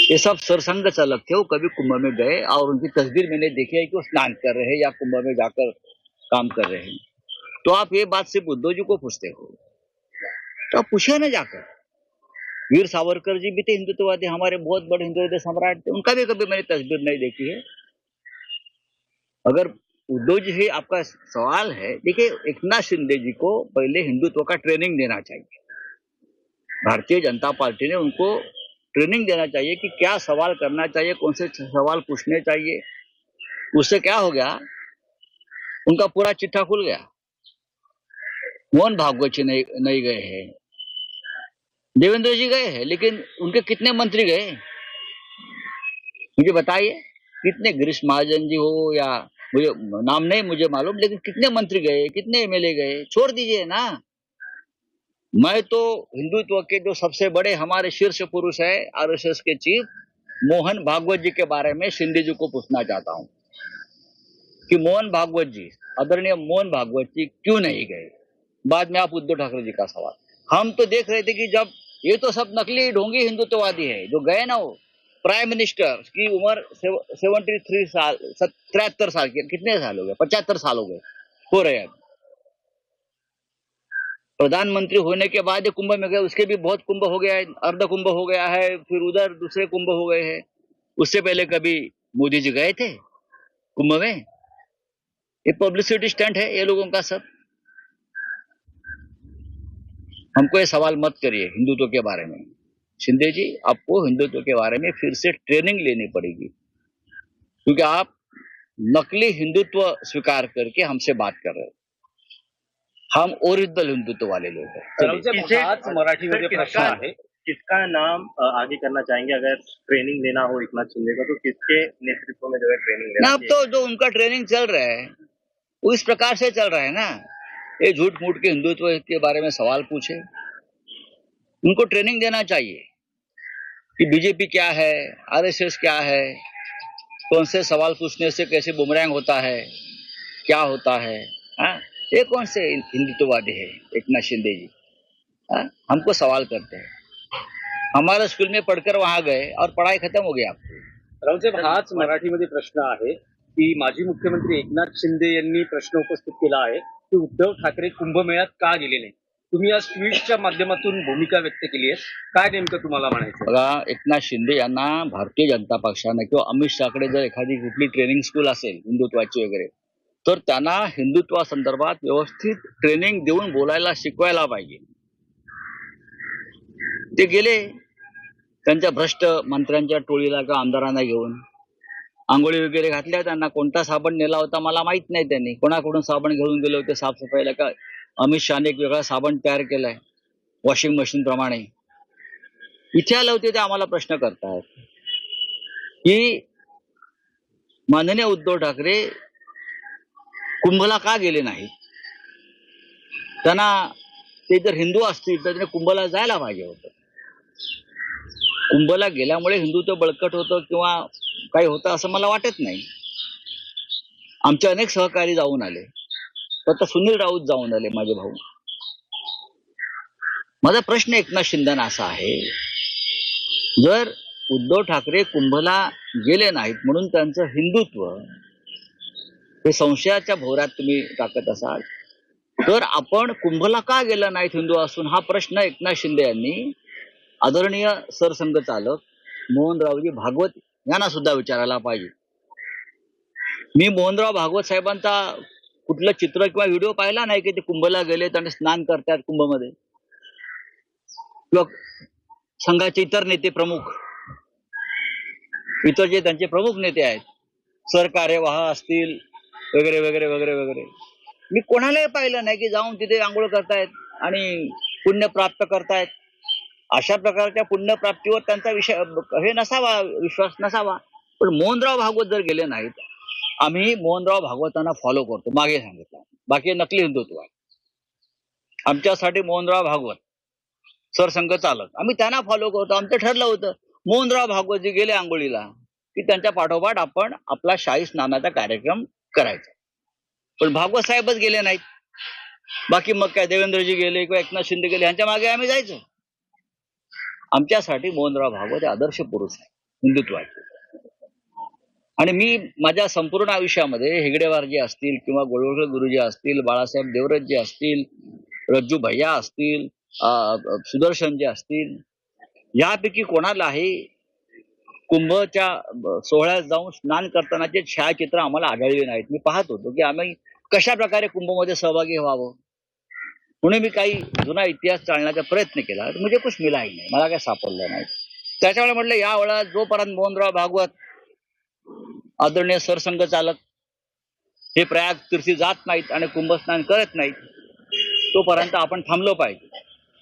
ये सब सरसंग चालक थे, वो कभी कुंभ में गए और उनकी तस्वीर मैंने देखी है कि वो स्नान कर रहे हैं या कुंभ में जाकर काम कर रहे हैं। तो आप ये बात सिर्फ़ उद्धव जी को पूछते हो? तो आप पूछे ना जाकर। वीर सावरकर जी भी थे, हिंदुत्ववादी, हमारे बहुत बड़े हिंदुत्व सम्राट थे, उनका भी कभी मैंने तस्वीर नहीं देखी है। अगर उद्धव जी से आपका सवाल है, देखिए, एकनाथ शिंदे जी को पहले हिंदुत्व का ट्रेनिंग देना चाहिए। भारतीय जनता पार्टी ने उनको ट्रेनिंग देना चाहिए कि क्या सवाल करना चाहिए कौन से सवाल पूछने चाहिए। उससे क्या हो गया उनका पूरा चिट्ठा खुल गया। मोहन भागवत नहीं, नहीं गए हैं। देवेंद्र जी गए हैं लेकिन उनके कितने मंत्री गए मुझे बताइए कितने गिरीश महाजन जी हो या मुझे नाम नहीं मुझे मालूम लेकिन कितने मंत्री गए कितने एमएलए गए? छोड़ दीजिए ना। मैं तो हिंदुत्व के जो सबसे बड़े हमारे शीर्ष पुरुष है, आरएसएस के चीफ, मोहन भागवत जी के बारे में शिंदे जी को पूछना चाहता हूँ कि मोहन भागवत जी, आदरणीय मोहन भागवत जी क्यों नहीं गए? बाद में आप उद्धव ठाकरे जी का सवाल। हम तो देख रहे थे कि जब ये तो सब नकली ढोंगी हिंदुत्ववादी है, जो गए ना वो, प्राइम मिनिस्टर की उम्र सेवेंटी थ्री साल तिहत्तर साल की, कितने साल हो गए? पचहत्तर साल हो गए, हो रहे हैं। प्रधानमंत्री होने के बाद कुंभ में गए, उसके भी बहुत कुंभ हो गया है अर्ध कुंभ हो गया है, फिर उधर दूसरे कुंभ हो गए हैं। उससे पहले कभी मोदी जी गए थे कुंभ में? ये पब्लिसिटी स्टंट है, ये लोगों का सब। हमको ये सवाल मत करिए हिंदुत्व के बारे में। शिंदे जी, आपको हिंदुत्व के बारे में फिर से ट्रेनिंग लेनी पड़ेगी। क्योंकि आप नकली हिंदुत्व स्वीकार करके हमसे बात कर रहे हो। हम ओरिजिनल हिंदुत्व वाले लोग हैं। मराठीमध्ये किसका- प्रश्न आहे किसका नाम आगे करना चाहेंगे? अगर ट्रेनिंग लेना हो एकनाथ शिंदे का तो किसके नेतृत्व में जो है ट्रेनिंग लेना अब तो जो उनका ट्रेनिंग चल रहा है वो इस प्रकार से चल रहा है ना। ये झूठ मूठ के हिंदुत्व के बारे में सवाल पूछे। उनको ट्रेनिंग देना चाहिए कि बीजेपी क्या है आरएसएस क्या है कौन से सवाल पूछने से कैसे बुमरैंग होता है क्या होता है हाँ? ये कौन से हिंदुत्ववादी है? एकनाथ शिंदे जी। हाँ? हमको सवाल करते हैं। हमारे स्कूल में पढ़कर वहाँ गए और पढ़ाई खत्म हो गई आपकी रावसाहेब हाच मराठीमध्ये प्रश्न आहे की माजी मुख्यमंत्री एकनाथ शिंदे यांनी प्रश्न उपस्थित केला आहे की उद्धव ठाकरे कुंभमेळ्यात का गेले नाही तुम्ही आज ट्विटच्या माध्यमातून भूमिका व्यक्त केली आहे. काय नेमकं तुम्हाला म्हणायचं बघा एकनाथ शिंदे यांना भारतीय जनता पक्षाने किंवा अमित शहाकडे जर एखादी कुठली ट्रेनिंग स्कूल असेल हिंदुत्वाची वगैरे तर त्यांना हिंदुत्वा संदर्भात व्यवस्थित ट्रेनिंग देऊन बोलायला शिकवायला पाहिजे. ते गेले त्यांच्या भ्रष्ट मंत्र्यांच्या टोळीला किंवा आमदारांना घेऊन. आंघोळी वगैरे घातल्या त्यांना कोणता साबण नेला होता मला माहीत नाही त्यांनी. कोणाकडून साबण घेऊन गेले होते साफसफाईला? का अमित शहाने एक वेगळा साबण तयार केलाय वॉशिंग मशीन प्रमाणे. इथे आले होते ते आम्हाला प्रश्न करतायत. की माननीय उद्धव ठाकरे कुंभला का गेले नाही? त्यांना ते जर हिंदू असतील तर त्याने कुंभला जायला पाहिजे होतं. कुंभला गेल्यामुळे हिंदुत्व बळकट होतं किंवा काही होतं असं मला वाटत नाही. आमचे अनेक सहकारी जाऊन आले. तर सुनील राऊत जाऊन आले माझे भाऊ. माझा प्रश्न एकनाथ शिंदेना असा आहे जर उद्धव ठाकरे कुंभला गेले नाहीत म्हणून त्यांचं हिंदुत्व हे संशयाच्या भोवऱ्यात तुम्ही टाकत असाल. तर आपण कुंभला का गेलं नाहीत हिंदू असून हा प्रश्न एकनाथ शिंदे यांनी आदरणीय सरसंघ चालक मोहनरावजी भागवत यांना सुद्धा विचारायला पाहिजे. मी मोहनराव भागवत साहेबांचा कुठलं चित्र किंवा व्हिडिओ पाहिला नाही की ते कुंभला गेलेत आणि स्नान करतात कुंभमध्ये? किंवा संघाचे इतर नेते प्रमुख इतर जे त्यांचे प्रमुख नेते आहेत सरकार्यवाह असतील वगैरे वगैरे वगैरे वगैरे. मी कोणालाही पाहिलं नाही की जाऊन तिथे आंघोळ करतायत आणि पुण्य प्राप्त करतायत. अशा प्रकारच्या पुण्यप्राप्तीवर त्यांचा विषय हे नसावा विश्वास नसावा. पण मोहनराव भागवत जर गेले नाहीत आम्ही मोहनराव भागवतांना फॉलो करतो मागे सांगितलं. बाकी नकली हिंदुत्व आहे आमच्यासाठी मोहनराव भागवत सरसंघ चालक. आम्ही त्यांना फॉलो करतो. आमचं ठरलं होतं मोहनराव भागवत जे गेले आंघोळीला की त्यांच्या पाठोपाठ आपण आपला शाही स्नानाचा कार्यक्रम करायचं. पण भागवत साहेबच गेले नाहीत. बाकी मग काय देवेंद्रजी गेले किंवा एकनाथ शिंदे गेले यांच्या मागे आम्ही जायचो. आमच्यासाठी मोहनराव भागवत हे आदर्श पुरुष आहे हिंदुत्वाचे. आणि मी माझ्या संपूर्ण आयुष्यामध्ये हेगडेवार जे असतील किंवा गोळवळकर गुरुजी असतील बाळासाहेब देवरत जे असतील रज्जू भैया असतील सुदर्शन जे असतील यापैकी कोणालाही कुंभच्या सोहळ्यात जाऊन स्नान करतानाचे छायाचित्र आम्हाला आढळले नाहीत. मी पाहत होतो की आम्ही कशा प्रकारे कुंभमध्ये सहभागी व्हावं? म्हणून मी काही जुना इतिहास चालण्याचा प्रयत्न केला. म्हणजे कुछ मिलाही नाही. मला काय सापडलं नाही. त्याच्यामुळे म्हटलं या वेळा जोपर्यंत मोहनराव भागवत आदरणीय सरसंघ चालक हे प्रयाग तीर्थी जात नाहीत आणि कुंभस्नान करत नाहीत तोपर्यंत आपण थांबलो पाहिजे.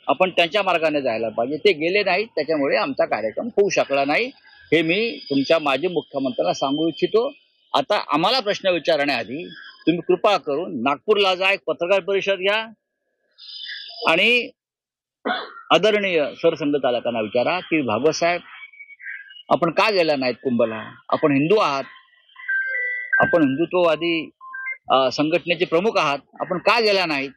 आपण त्यांच्या मार्गाने जायला पाहिजे. ते गेले नाहीत त्याच्यामुळे आमचा कार्यक्रम होऊ शकला नाही. हे मी तुमच्या माजी मुख्यमंत्र्यांना सांगू इच्छितो. आता आम्हाला प्रश्न विचारण्याआधी तुम्ही कृपा करून नागपूरला जा एक पत्रकार परिषद घ्या आणि आदरणीय सरसंघचालकांना विचारा की भागवत साहेब आपण का गेला नाहीत कुंभला? आपण हिंदू आहात. आपण हिंदुत्ववादी संघटनेचे प्रमुख आहात. आपण का गेला नाहीत?